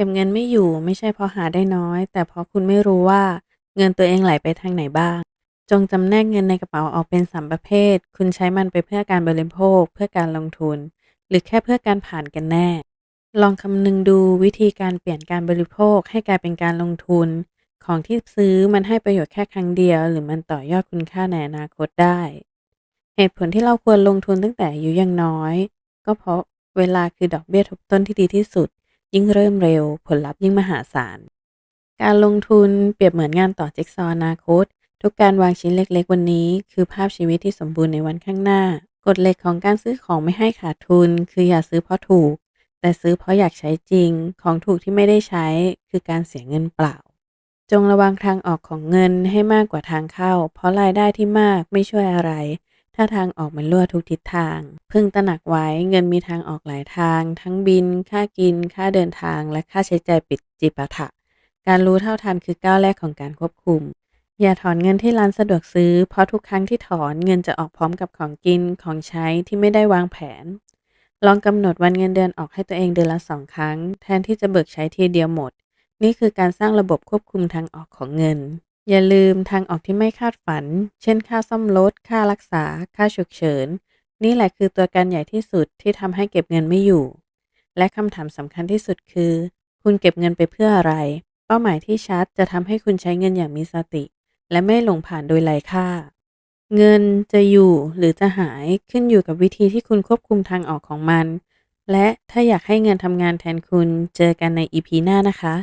ก็บเงินไม่อยู่ไม่ใช่เพราะหาได้น้อย แต่เพราะคุณไม่รู้ว่าเงินตัวเองไหลไปทางไหนบ้าง จงจำแนกเงินในกระเป๋าออกเป็นสามประเภท คุณใช้มันไปเพื่อการบริโภค เพื่อการลงทุน หรือแค่เพื่อการผ่านกันแน่ ลองคำนึงดูวิธีการเปลี่ยนการบริโภคให้กลายเป็นการลงทุน ของที่ซื้อมันให้ประโยชน์แค่ครั้งเดียว หรือมันต่อยอดคุณค่าในอนาคตได้ เหตุผลที่เราควรลงทุนตั้งแต่อายุยังน้อย ก็เพราะเวลาคือดอกเบี้ยทบต้นที่ดีที่สุด ยิ่งเริ่มเร็ว ผลลัพธ์ยิ่งมหาศาล การลงทุนเปรียบเหมือนงานต่อจิ๊กซอว์อนาคต ทุกการวางชิ้นเล็กๆ วันนี้ คือภาพชีวิตที่สมบูรณ์ในวันข้างหน้า กฎเหล็กของการซื้อของไม่ให้ขาดทุน คืออย่าซื้อเพราะถูก แต่ซื้อเพราะอยากใช้จริง ของถูกที่ไม่ได้ใช้ คือการเสียเงินเปล่า จงระวังทางออกของเงินให้มากกว่าทางเข้า เพราะรายได้ที่มากไม่ช่วยอะไร ถ้าทางออกมันรั่วทุกทิศทางพึงตระหนักไว้เงินมีทางออกหลายทาง ทั้งบิน ค่ากิน ค่าเดินทาง และค่าใช้จ่ายปิดจิปาถะ การรู้เท่าทันคือก้าวแรกของการควบคุม อย่าถอนเงินที่ร้านสะดวกซื้อ เพราะทุกครั้งที่ถอนเงินจะออกพร้อมกับของกินของใช้ที่ไม่ได้วางแผน ลองกำหนดวันเงินเดือนออกให้ตัวเองเดือนละสองครั้ง แทนที่จะเบิกใช้ทีเดียวหมด นี่คือการสร้างระบบควบคุมทางออกของเงิน อย่าลืมทางออกที่ไม่คาดฝัน เช่นค่าซ่อมรถ ค่ารักษา ค่าฉุกเฉิน นี่แหละคือตัวการใหญ่ที่สุดที่ทำให้เก็บเงินไม่อยู่ และคำถามสำคัญที่สุดคือ คุณเก็บเงินไปเพื่ออะไร เป้าหมายที่ชัดจะทำให้คุณใช้เงินอย่างมีสติ และไม่หลงผ่านโดยไร้ค่า เงินจะอยู่หรือจะหายขึ้นอยู่กับวิธีที่คุณควบคุมทางออกของมัน และถ้าอยากให้เงินทำงานแทนคุณเจอกันในอีพีหน้านะคะ